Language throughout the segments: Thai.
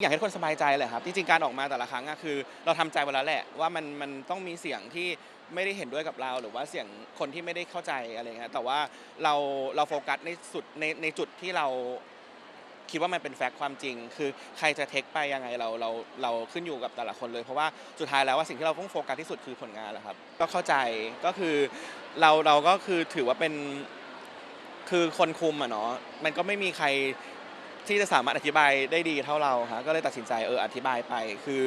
อยากให้ทุกคนสบายใจแหละครับ จริงๆ การออกมาแต่ละครั้งอะคือ เราทำใจไว้แล้วแหละว่ามันมันต้องมีเสียงที่ไม่ได้เห็นด้วยกับเรา หรือว่าเสียงคนที่ไม่ได้เข้าใจอะไรเงี้ยแต่ว่าเราเราโฟกัสในสุดในในจุดที่เราคิดว่ามันเป็นแฟกต์ความจริง คือใครจะเทคไปยังไงเราเราเราขึ้นอยู่กับแต่ละคนเลย เพราะว่าสุดท้ายแล้วว่าสิ่งที่เราต้องโฟกัสที่สุดคือผลงานแหละครับ ก็เข้าใจก็คือเราเราก็คือถือว่าเป็นคือคนคุมอะเนาะมันก็ไม่มีใคร ที่จะสามารถอธิบายได้ดีเท่าเราฮะก็เลยตัดสินใจเอออธิบายไป คือ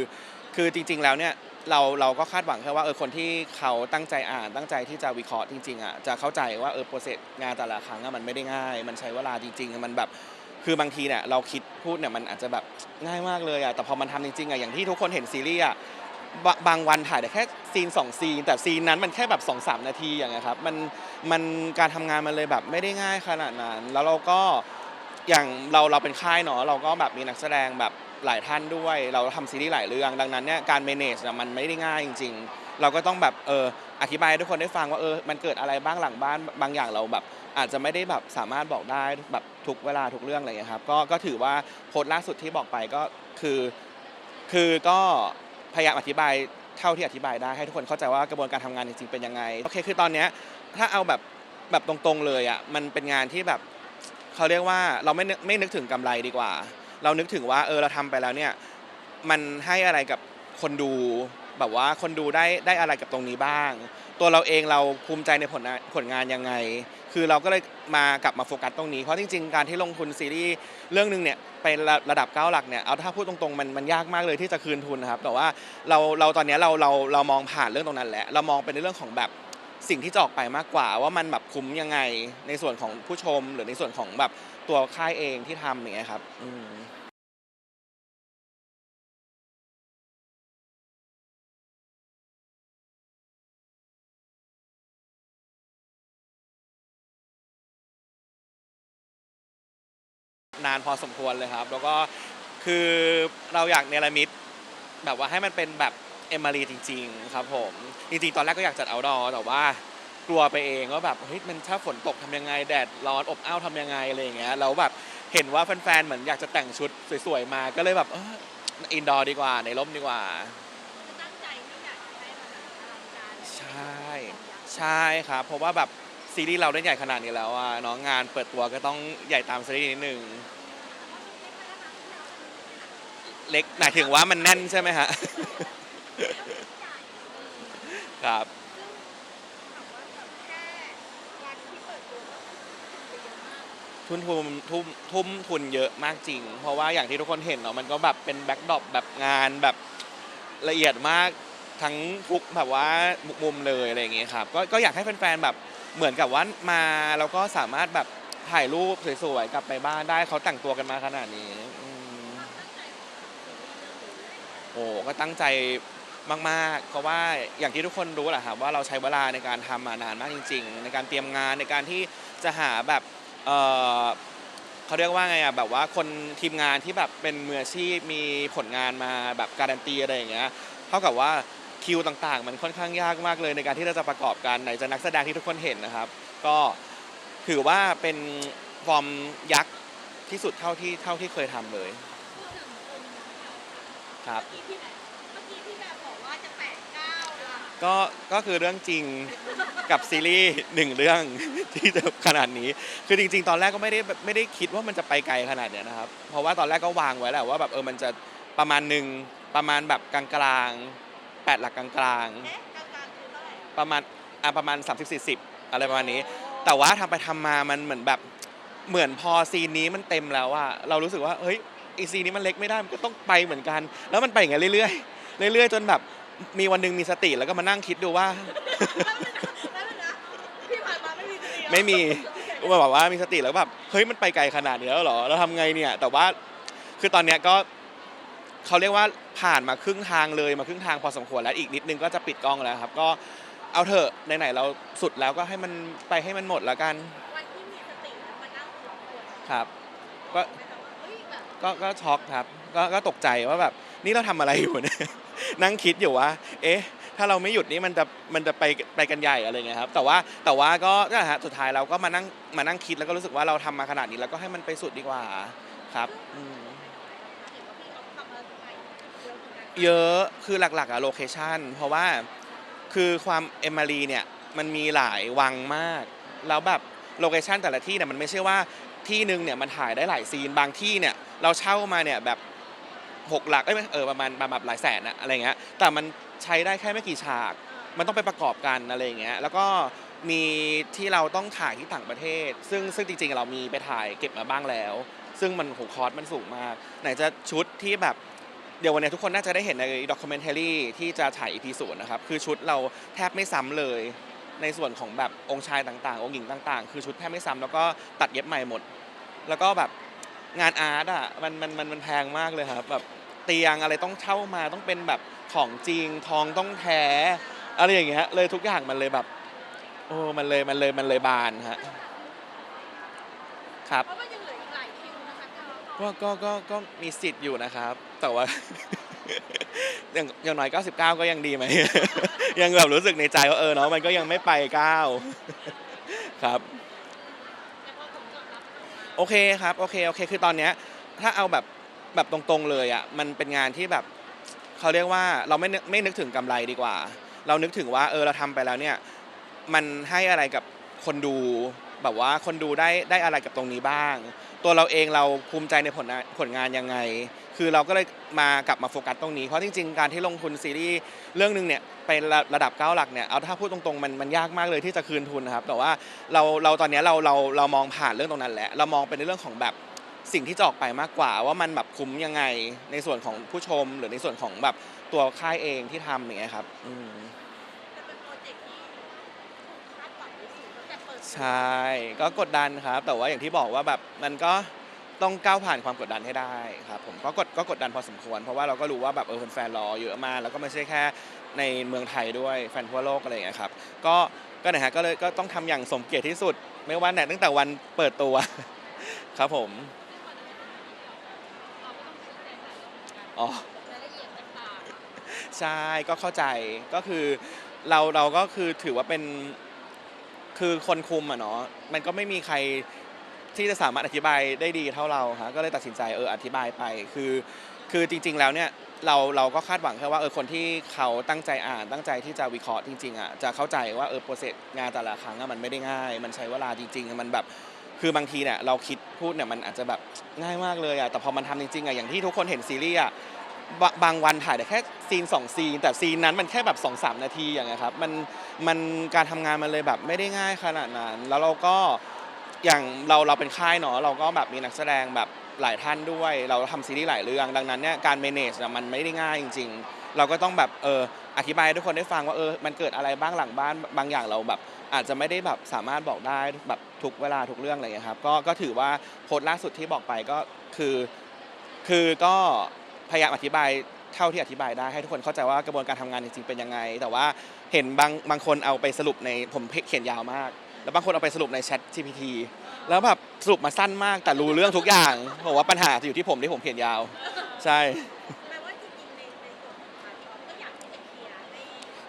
คือจริง ๆ แล้วเนี่ยเราเราก็คาดหวังแค่ว่าเออคนที่เขาตั้งใจอ่านตั้งใจที่จะวิเคราะห์จริงๆอะจะเข้าใจว่าเออโปรเซสงานแต่ละครั้งอะมันไม่ได้ง่าย มันใช้เวลาจริงๆมันแบบคือบางทีเนี่ยเราคิดพูดเนี่ยมันอาจจะแบบง่ายมากเลยอะแต่พอมันทำจริงๆอะอย่างที่ทุกคนเห็นซีรีส์อะบบางวันถ่ายได้แค่ซีนสองซีน แต่ซีนนั้นมันแค่แบบสองสามนาทีอย่างเงี้ยครับมันมันการทำงานมันเลยแบบไม่ได้ง่ายขนาดนั้น แล้วเราก็ อย่างเราเราเป็นค่ายเนาะเราก็แบบมีนักแสดงแบบหลายท่านด้วย เราทำซีรีส์หลายเรื่อง ดังนั้นเนี่ยการ manage น่ะมันไม่ได้ง่ายจริง ๆ เราก็ต้องแบบเอออธิบายให้ทุกคนได้ฟังว่าเออมันเกิดอะไรบ้างหลังบ้านบางอย่างเราแบบ อาจจะไม่ได้แบบสามารถบอกได้แบบทุกเวลาทุกเรื่องอะไรอย่างเงี้ยครับก็ก็ถือว่าโพสต์ล่าสุดที่บอกไปก็คือ คือก็พยายามอธิบายเท่าที่อธิบายได้ให้ทุกคนเข้าใจว่ากระบวนการทำงานจริงๆเป็นยังไงโอเคคือตอนเนี้ยถ้าเอาแบบแบบตรงๆเลยอะมันเป็นงานที่แบบ เขาเรียกว่าเราไม่นึกไม่นึกถึงกำไรดีกว่า เรานึกถึงว่าเออเราทำไปแล้วเนี่ยมันให้อะไรกับคนดูแบบว่าคนดูได้ได้อะไรกับตรงนี้บ้าง ตัวเราเองเราภูมิใจในผลผลงานยังไง คือเราก็เลยมากลับมาโฟกัสตรงนี้ เพราะจริงๆ การที่ลงทุนซีรีส์เรื่องหนึงเนี่ยไประระดับเก้าหลักเนี่ยเอาถ้าพูดตรงๆมันมันยากมากเลยที่จะคืนทุนนะครับแต่ว่าเราเราตอนนี้เราเราเรามองผ่านเรื่องตรงนั้นแหละเรามองเป็นในเรื่องของแบบ สิ่งที่จะออกไปมากกว่าว่ามันแบบคุ้มยังไงในส่วนของผู้ชม หรือในส่วนของแบบตัวค่ายเองที่ทำอย่างเงี้ยครับอืมนานพอสมควรเลยครับ แล้วก็คือเราอยากเนรมิตแบบว่าให้มันเป็นแบบ เอมารีจริง ๆ ครับผมจริงๆตอนแรกก็อยากจัดเอาดอแต่ว่ากลัวไปเองว่าแบบเฮ้ยมันถ้าฝนตกทำยังไงแดดร้อนอบอ้าวทำยังไงอะไรอย่างเงี้ยแล้วแบบเห็นว่าแฟนๆเหมือนอยากจะแต่งชุดสวยๆมาก็เลยแบบเอออินดอร์ดีกว่าในร่มดีกว่าตั้งใจที่อยากจะให้มันอลังการใช่ใช่ครับเพราะว่าแบบซีรีส์เราได้ใหญ่ขนาดนี้แล้วอะเน้องงานเปิดตัวก็ต้องใหญ่ตามซีรีส์นิดนึงเล็กหมายถึงว่ามันแน่นใช่ไหมฮะ ครับทุนทุนทุ่มทุ่มทุนเยอะมากจริง เพราะว่าอย่างที่ทุกคนเห็นเนาะมันก็แบบเป็นแบ็กดรอปแบบงานแบบละเอียดมากทั้งทุกแบบว่ามุมเลยอะไรอย่างเงี้ยครับก็ก็อยากให้แฟนๆแบบเหมือนกับว่ามาแล้วก็สามารถแบบถ่ายรูปสวยๆกลับไปบ้านได้เขาแต่งตัวกันมาขนาดนี้อืมโอ้ก็ตั้งใจ มากๆ เพราะว่าอย่างที่ทุกคนรู้แหละครับว่าเราใช้เวลาในการทำมานานมากจริง ๆ ในการเตรียมงานในการที่จะหาแบบเอ่อเขาเรียกว่าไงอะแบบว่าคนทีมงานที่แบบเป็นมืออาชีพมีผลงานมาแบบการันตีอะไรอย่างเงี้ยเท่ากับว่าคิวต่างๆ มันค่อนข้างยากมากเลยในการที่เราจะประกอบกันไหนจะนักแสดงที่ทุกคนเห็นนะครับ ก็ถือว่าเป็นฟอร์มยักษ์ที่สุดเท่าที่เท่าที่เคยทำเลย ครับเมื่อกี้พี่ ก็ก็คือเรื่องจริงกับซีรีส์หนึ่งเรื่อง ที่จะขนาดนี้ คือจริง ๆ ตอนแรกก็ไม่ได้แบบไม่ได้คิดว่ามันจะไปไกลขนาดเนี้ยนะครับ เพราะว่าตอนแรกก็วางไว้แหละว่าแบบเออมันจะประมาณหนึ่งประมาณแบบกลางๆแปดหลักกลางเอ๊ะกลางๆคือเท่าไหร่อะๆประมาณอะประมาณ 30 40 อะไรประมาณนี้ แต่ว่าทำไปทำมามันเหมือนแบบเหมือนพอซีนนี้มันเต็มแล้วอะเรารู้สึกว่าเฮ้ยอีซีนนี้มันเล็กไม่ได้มันก็ต้องไปเหมือนกัน แล้วมันไปอย่างเงี้ยเรื่อยๆเรื่อยๆ จนแบบ มีวันหนึงมีสติแล้วก็มานั่งคิดดูว่า แล้วนะพี่ผ่านมาไม่มีสติเหรอไม่มีว่าแบบว่ามีสติแล้วแบบเฮ้ยมันไปไกลขนาดนี้แล้วเหรอเราทำไงเนี่ย แต่ว่าคือตอนเนี้ยก็เขาเรียกว่าผ่านมาครึ่งทางเลยมาครึ่งทางพอสมควรแล้วอีกนิดนึงก็จะปิดกล้องแล้วครับ ก็เอาเถอะไหนๆเราสุดแล้วก็ให้มันไปให้มันหมดแล้วกันวันที่มีสติแล้วมานั่งทบทวนครับ ก็ไม่ต้องว่าเฮ้ยแบบ ก็ก็ช็อกครับ ก็ก็ตกใจว่าแบบนี่เราทำอะไรอยู่เนี่ย นั่งคิดอยู่ว่า เอ๊ะ ถ้าเราไม่หยุดนี่มันจะมันจะไปไปกันใหญ่อะไรเงี้ยครับ แต่ว่าแต่ว่าก็นั่นแหละฮะสุดท้ายเราก็มานั่งมานั่งคิดแล้วก็รู้สึกว่าเราทำมาขนาดนี้แล้วก็ให้มันไปสุดดีกว่าครับอืม เยอะคือหลักๆอะโลเคชันเพราะว่าคือความเอมมารีเนี่ยมันมีหลายวังมาก แล้วแบบโลเคชันแต่ละที่เนี่ยมันไม่ใช่ว่าที่หนึ่งเนี่ยมันถ่ายได้หลายซีนบางที่เนี่ยเราเช่ามาเนี่ยแบบ หกหลักเอ้ยไม่เออประมาณประมาณหลายแสนอะอะไรเงี้ยแต่มันใช้ได้แค่ไม่กี่ฉาก มันต้องไปประกอบกันอะไรเงี้ยแล้วก็มีที่เราต้องถ่ายที่ต่างประเทศ ซึ่งซึ่งจริงๆเรามีไปถ่ายเก็บมาบ้างแล้ว ซึ่งมันโหคอสมันสูงมาก ไหนจะชุดที่แบบเดี๋ยววันนี้ทุกคนน่าจะได้เห็นในด็อกิเมนเท r รีที่จะถ่ายอีพีศูนย์นะครับ คือชุดเราแทบไม่ซ้ำเลย ในส่วนของแบบองค์ชายต่างๆ องค์หญิงต่างๆ คือชุดแทบไม่ซ้ำแล้วก็ตัดเย็บใหม่หมด แล้วก็แบบ งานอาร์ตอะมันมันมันมันแพงมากเลยครับแบบเตียงอะไรต้องเช่ามาต้องเป็นแบบของจริงทองต้องแท้อะไรอย่างเงี้ยเลยทุกอย่างมันเลยแบบ โอ้มันเลยมันเลยมันเลยบานฮะครับ เพราะว่ายังเหลืออีกหลายคิวนะคะพี่ก็ก็ก็ก็มีสิทธิ์อยู่นะครับ แต่ว่า อย่างอย่างน้อย 99 ก็ยังดีไหม ยังแบบรู้สึกในใจว่าเออเนาะมันก็ยังไม่ไปก้าวครับ แต่พอผมจดรับเข้ามา โอเคครับโอเคโอเค คือตอนเนี้ยถ้าเอาแบบแบบตรงๆเลยอะมันเป็นงานที่แบบเขาเรียกว่าเราไม่นึกไม่นึกถึงกำไรดีกว่า เรานึกถึงว่าเออเราทำไปแล้วเนี่ยมันให้อะไรกับคนดู แบบว่าคนดูได้ได้อะไรกับตรงนี้บ้าง ตัวเราเองเราภูมิใจในผลงานผลงานยังไง คือเราก็เลยมากลับมาโฟกัสตรงนี้ เพราะจริงๆ การที่ลงทุนซีรีส์เรื่องหนึ่งเนี่ยไประระดับเก้าหลักเนี่ยเอาถ้าพูดตรงๆมันมันยากมากเลยที่จะคืนทุนนะครับแต่ว่าเราเราตอนนี้เราเราเรามองผ่านเรื่องตรงนั้นแหละเรามองเป็นในเรื่องของแบบสิ่งที่จะออกไปมากกว่า ว่ามันแบบคุ้มยังไงในส่วนของผู้ชมหรือในส่วนของแบบตัวค่ายเองที่ทำอย่างเงี้ยครับอืม จะเป็นโปรเจกต์ที่คาดหวังที่สุดตั้งแต่เปิด ใช่ก็กดดันครับ แต่ว่าอย่างที่บอกว่าแบบมันก็ต้องก้าวผ่านความกดดันให้ได้ครับผมก็กดก็กดดันพอสมควร เพราะว่าเราก็รู้ว่าแบบเออแฟนๆรอเยอะมากแล้วก็ไม่ใช่แค่ในเมืองไทยด้วยแฟนทั่วโลกอะไรอย่างเงี้ยครับก็ก็นะฮะก็เลยก็ต้องทำอย่างสมเกียรติที่สุด ไม่ว่าเนี่ยตั้งแต่วันเปิดตัว ครับผมอ๋อ ใช่ก็เข้าใจก็คือเราเราก็คือถือว่าเป็น คือคนคุมอะเนาะมันก็ไม่มีใครที่จะสามารถอธิบายได้ดีเท่าเราฮะก็เลยตัดสินใจเอออธิบายไป คือคือจริง ๆ แล้วเนี่ยเราเราก็คาดหวังแค่ว่าเออคนที่เขาตั้งใจอ่านตั้งใจที่จะวิเคราะห์จริงๆอะจะเข้าใจว่าเออโปรเซสงานแต่ละครั้งอะมันไม่ได้ง่าย มันใช้เวลาจริงๆมันแบบคือบางทีเนี่ยเราคิดพูดเนี่ยมันอาจจะแบบง่ายมากเลยอะแต่พอมันทำจริงๆอะอย่างที่ทุกคนเห็นซีรีส์อะ บบางวันถ่ายได้แค่ซีนสองซีน แต่ซีนนั้นมันแค่แบบ2อสนาทีอย่างเงี้ยครับมันมันการทำงานมันเลยแบบไม่ได้ง่ายขนาดนั้น แล้วเราก็อย่างเราเราเป็นค่ายเนาะเราก็แบบมีนักแสดงแบบหลายท่านด้วย เราทำซีรีส์หลายเรื่องดังนั้นเนี่ยการ manage มันไม่ได้ง่ายจริง ๆ เราก็ต้องแบบเอออธิบายให้ทุกคนได้ฟังว่าเออมันเกิดอะไรบ้างหลังบ้านบางอย่างเราแบบ อาจจะไม่ได้แบบสามารถบอกได้แบบทุกเวลาทุกเรื่องอะไรอย่างเงี้ยครับก็ก็ถือว่าโพสต์ล่าสุดที่บอกไปก็คือ คือก็ พยายามอธิบายเท่าที่อธิบายได้ให้ทุกคนเข้าใจว่ากระบวนการทำงานจริงๆเป็นยังไง แต่ว่าเห็นบางบางคนเอาไปสรุปในผมเขียนยาวมาก แล้วบางคนเอาไปสรุปใน Chat GPT แล้วแบบสรุปมาสั้นมากแต่รู้เรื่องทุกอย่างผมว่าปัญหาจะอยู่ที่ผมที่ผมเขียนยาว ใช่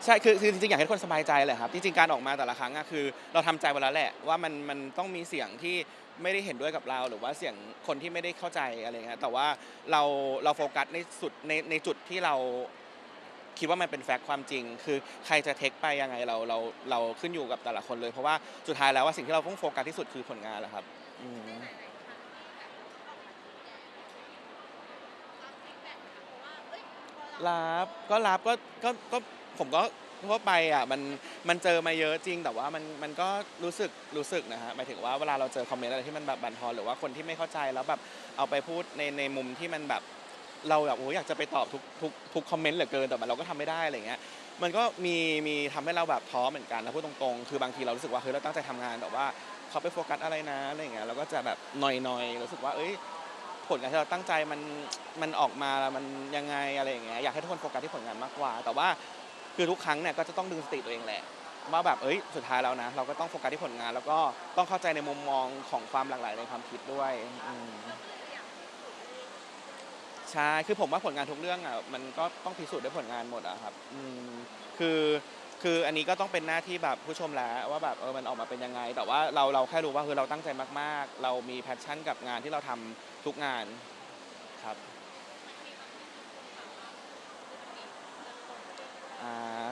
ให้ใช่คือคือจริงๆอยากให้ทุกคนสบายใจแหละครับจริงๆการออกมาแต่ละครั้งอะคือ เราทำใจไว้แล้วแหละว่ามันมันต้องมีเสียงที่ไม่ได้เห็นด้วยกับเรา หรือว่าเสียงคนที่ไม่ได้เข้าใจอะไรเงี้ยแต่ว่าเราเราโฟกัสในสุดในในจุดที่เราคิดว่ามันเป็นแฟกต์ความจริง คือใครจะเทคไปยังไงเราเราเราขึ้นอยู่กับแต่ละคนเลย เพราะว่าสุดท้ายแล้วว่าสิ่งที่เราต้องโฟกัสที่สุดคือผลงานแหละครับอืมในหลายๆครั้งที่แบบออกมาชี้แจงรับฟีดแบ็กค่ะเพราะว่าเอ้ยพอเรารับก็รับก็ก็ก็ ผมก็ทั่วไปอะมันมันเจอมาเยอะจริง แต่ว่ามันมันก็รู้สึกรู้สึกนะฮะหมายถึงว่าเวลาเราเจอคอมเมนต์อะไรที่มันแบบบันทอนหรือว่าคนที่ไม่เข้าใจแล้วแบบเอาไปพูดในในมุมที่มันแบบเราแบบโอ้ยอยากจะไปตอบทุกทุกทุกคอมเมนต์เหลือเกินแต่มันเราก็ทำไม่ได้อะไรเงี้ยมันก็มีมีทำให้เราแบบท้อเหมือนกันนะพูดตรงๆ คือบางทีเรารู้สึกว่าเฮ้ยเราตั้งใจทำงานแต่ว่าเขาไปโฟกัสอะไรนะอะไรเงี้ยเราก็จะแบบหน่อยๆรู้สึกว่าเอ้ยผลงานที่เราตั้งใจมันมันออกมาแล้วมันยังไงอะไรอย่างเงี้ยอยากให้ทุกคนโฟกัสที่ผลงานมากกว่า แต่ว่า คือทุกครั้งเนี่ยก็จะต้องดึงสติตัวเองแหละว่าแบบเอ้ยสุดท้ายแล้วนะ เราก็ต้องโฟกัสที่ผลงาน แล้วก็ต้องเข้าใจในมุมมองของความหลากหลายในความคิดด้วยอืมใช่คือผมว่าผลงานทุกเรื่องอะมันก็ต้องพิสูจน์ด้วยผลงานหมดอะครับอืมคือคืออันนี้ก็ต้องเป็นหน้าที่แบบผู้ชมแล้วว่าแบบเออมันออกมาเป็นยังไง แต่ว่าเราเราแค่รู้ว่าคือเราตั้งใจมากๆ เรามีแพชชั่นกับงานที่เราทำทุกงานครับ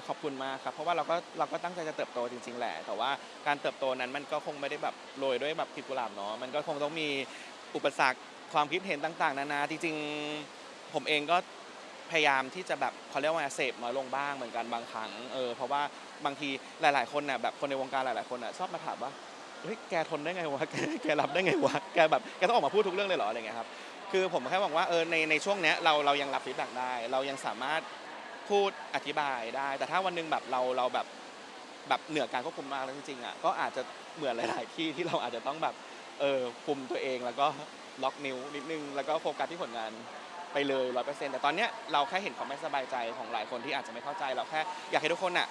พ คุณมากครับ เพราะว่าเราก็เราก็ตั้งใจจะเติบโตจริง ๆ แหละ แต่ว่าการเติบโตนั้นมันก็คงไม่ได้แบบโรยด้วยแบบกลีบกุหลาบเนาะ มันก็คงต้องมีอุปสรรคความคิดเห็นต่าง ๆ นานา จริง ๆ ผมเองก็พยายามที่จะแบบเขาเรียกว่าเสพน้อยลงบ้างเหมือนกันบางครั้ง เออ เพราะว่าบางทีหลาย ๆ คนน่ะแบบคนในวงการหลาย ๆ คนน่ะชอบมาถามว่าเฮ้ยแกทนได้ไงวะ แกแกรับได้ไงวะ แกแบบแกต้องออกมาพูดทุกเรื่องเลยเหรออะไรเงี้ยครับ คือผมแค่บอกว่าเออในในช่วงเนี้ยเราเรายังรับฟีดแบ็กได้ เรายังสามารถ พูดอธิบายได้ แต่ถ้าวันหนึงแบบเราเราแบบแบบเหนือการควบคุมมากแล้วจริงๆอะก็อาจจะเหมือนหลาย ๆ ที่ที่เราอาจจะต้องแบบเออคุมตัวเองแล้วก็ล็อกนิ้วนิดนึงแล้วก็โฟกัสที่ผลงานไปเลยร้อยเปอร์เซ็นต์แต่ตอนเนี้ยเราแค่เห็นความไม่สบายใจของหลายคนที่อาจจะไม่เข้าใจเราแค่อยากให้ทุกคนอะ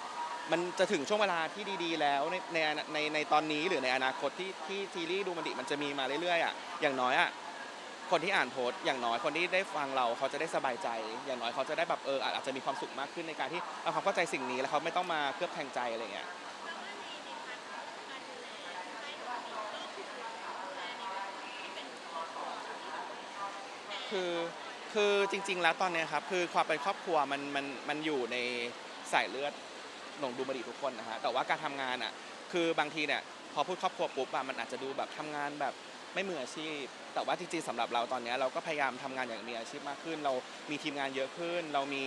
มันจะถึงช่วงเวลาที่ดีๆ แล้วในในในในตอนนี้หรือในอนาคตที่ที่ซีรีส์ดูมันดิมันจะมีมาเรื่อยๆอะอย่างน้อยอะ คนที่อ่านโพสต์อย่างน้อยคนที่ได้ฟังเราเขาจะได้สบายใจ อย่างน้อยเขาจะได้แบบเอออาจจะมีความสุขมากขึ้นในการที่เอาเขาเข้าใจสิ่งนี้แล้วเขาไม่ต้องมาเคลือบแคลงใจอะไรเงี้ยคือคือจริง ๆ แล้วตอนเนี้ยครับคือความเป็นครอบครัวมันมันมันอยู่ในสายเลือดหลงดูบดีทุกคนนะฮะแต่ว่าการทำงานอะคือบางทีเนี่ยพอพูดครอบครัวปุ๊บอะมันอาจจะดูแบบทำงานแบบ ไม่มืออาชีพ แต่ว่าจริงๆสำหรับเราตอนนี้เราก็พยายามทำงานอย่างมีอาชีพมากขึ้น เรามีทีมงานเยอะขึ้น เรามี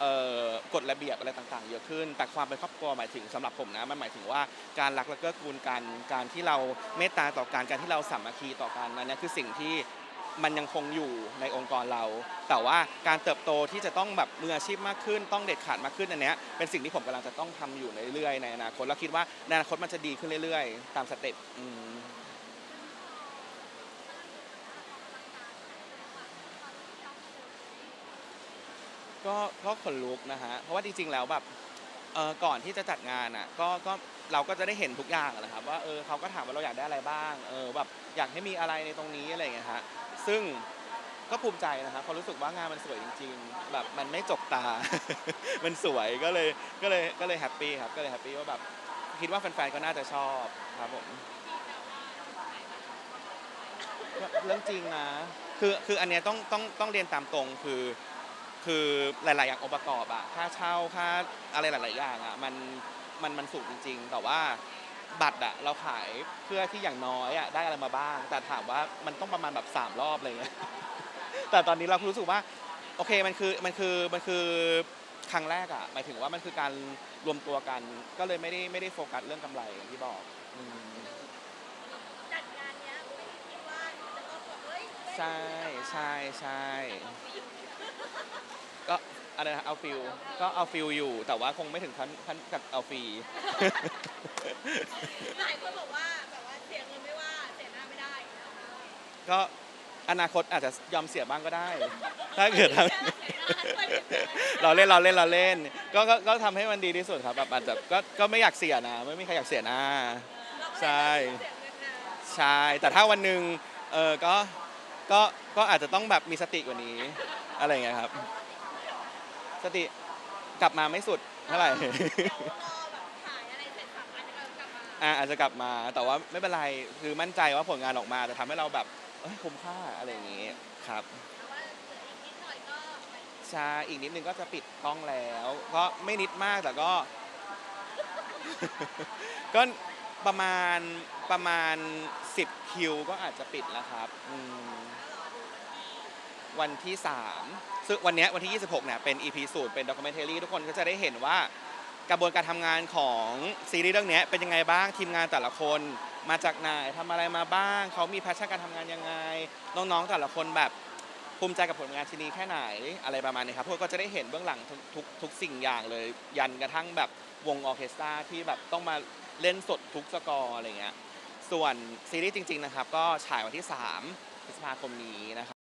เอ่อกฎระเบียบอะไรต่างๆ เยอะขึ้น แต่ความเป็นครอบครัวหมายถึงสำหรับผมนะมันหมายถึงว่าการรักและเกื้อกูลกันการที่เราเมตตาต่อกันการที่เราสามัคคีต่อกันนั่นเนยคือสิ่งที่ มันยังคงอยู่ในองค์กรเรา แต่ว่าการเติบโตที่จะต้องแบบมืออาชีพมากขึ้น ต้องเด็ดขาดมากขึ้นอันเนี้ยเป็นสิ่งที่ผมกำลังจะต้องทำอยู่เรื่อยๆในอนาคตแล้วคิดว่าในอนาคตมันจะดีขึ้นเรื่อยๆ ตามสเต็ปอืม ก็ก็ขนลุกนะฮะเพราะว่าจริงๆแล้วแบบเออก่อนที่จะจัดงานอะก็ก็เราก็จะได้เห็นทุกอย่างนะครับ ว่าเออเขาก็ถามว่าเราอยากได้อะไรบ้างเออแบบอยากให้มีอะไรในตรงนี้อะไรอย่างเงี้ยฮะซึ่งก็ภูมิใจนะครับเพรารู้สึกว่างานมันสวยจริง ๆ แบบมันไม่จกตา มันสวยก็เลยก็เลยก็เลยแฮปปี้ครับก็เลยแฮปปี้ว่าแบบคิดว่าแฟนๆก็น่าจะชอบครับผมเรื่องจริงนะคือคืออันเนี้ยต้องต้องต้องเรียนตามตรงคือ คือหลาย ๆ อย่างองค์ประกอบอะค่าเช่าค่าอะไรหลาย ๆ อย่างอะมันมันมันสูงจริง ๆ แต่ว่าบัตรอะเราขายเพื่อที่อย่างน้อยอะได้อะไรมาบ้าง แต่ถามว่ามันต้องประมาณแบบสามรอบอะไรเงี้ยแต่ตอนนี้เรารู้สึกว่าโอเคมันคือมันคือมันคือครั้งแรกอะหมายถึงว่ามันคือการรวมตัวกัน ก็เลยไม่ได้ไม่ได้โฟกัสเรื่องกำไรอย่างที่บอกอืมจัดงานเนี้ยไม่ได้คิดว่าจะต้องแบบเฮ้ยใช่ใช่ใช่ ก็อะไรนะเอาฟิลก็เอาฟิลอยู่ แต่ว่าคงไม่ถึงขั้นขั้นกับเอาฟรี หลายคนบอกว่าแบบว่าเสียเงินไม่ว่าเสียหน้าไม่ได้นะคะก็อนาคตอาจจะยอมเสียบ้างก็ได้ ถ้าเกิดทำเราเล่นเราเล่นเราเล่น ก็ก็ก็ทำให้มันดีที่สุดครับแบบอาจจะก็ก็ไม่อยากเสียนะ ไม่มีใครอยากเสียหน้า ใช่เสียเงินนะใช่แต่ถ้าวันหนึ่งเออก็ก็ก็อาจจะต้องแบบมีสติกว่านี้ อะไรอย่างเงี้ยครับ สติกลับมาไม่สุดเท่าไหร่ เดี๋ยวรอแบบขายอะไรเสร็จสามอันก็กลับมาอ่าอาจจะกลับมาแต่ว่าไม่เป็นไรคือมั่นใจว่าผลงานออกมาจะทำให้เราแบบเอ้ยคุ้มค่าอะไรอย่างงี้ครับ แต่ว่าเหลืออีกนิดหน่อยก็ไปใช่อีกนิดนึงก็จะปิดกล้องแล้ว ก็ไม่นิดมากแต่ก็ ก็ประมาณประมาณ 10 คิวก็อาจจะปิดแล้วครับอืม วันที่ 3 ซึ่งวันนี้วันที่ 26เนี่ยเป็น EP สูตรเป็นด็อกิเมนเทอรี่ทุกคนก็จะได้เห็นว่ากระบวนการทำงานของซีรีส์เรื่องนี้เป็นยังไงบ้างทีมงานแต่ละคนมาจากไหนทำอะไรมาบ้าง เขามีแพชชั่นการทำงานยังไง น้องๆแต่ละคนแบบภูมิใจกับผลงานชิ้นนี้แค่ไหนอะไรประมาณนี้ครับพวกก็จะได้เห็นเบื้องหลังทุกทุกสิ่งอย่างเลย ยันกระทั่งแบบวงออเคสตราที่แบบต้องมาเล่นสดทุกสกอร์อะไรเงี้ยส่วนซีรีส์จริง ๆ นะครับ ก็ฉายวันที่ 3 พฤษภาคมนี้นะครับ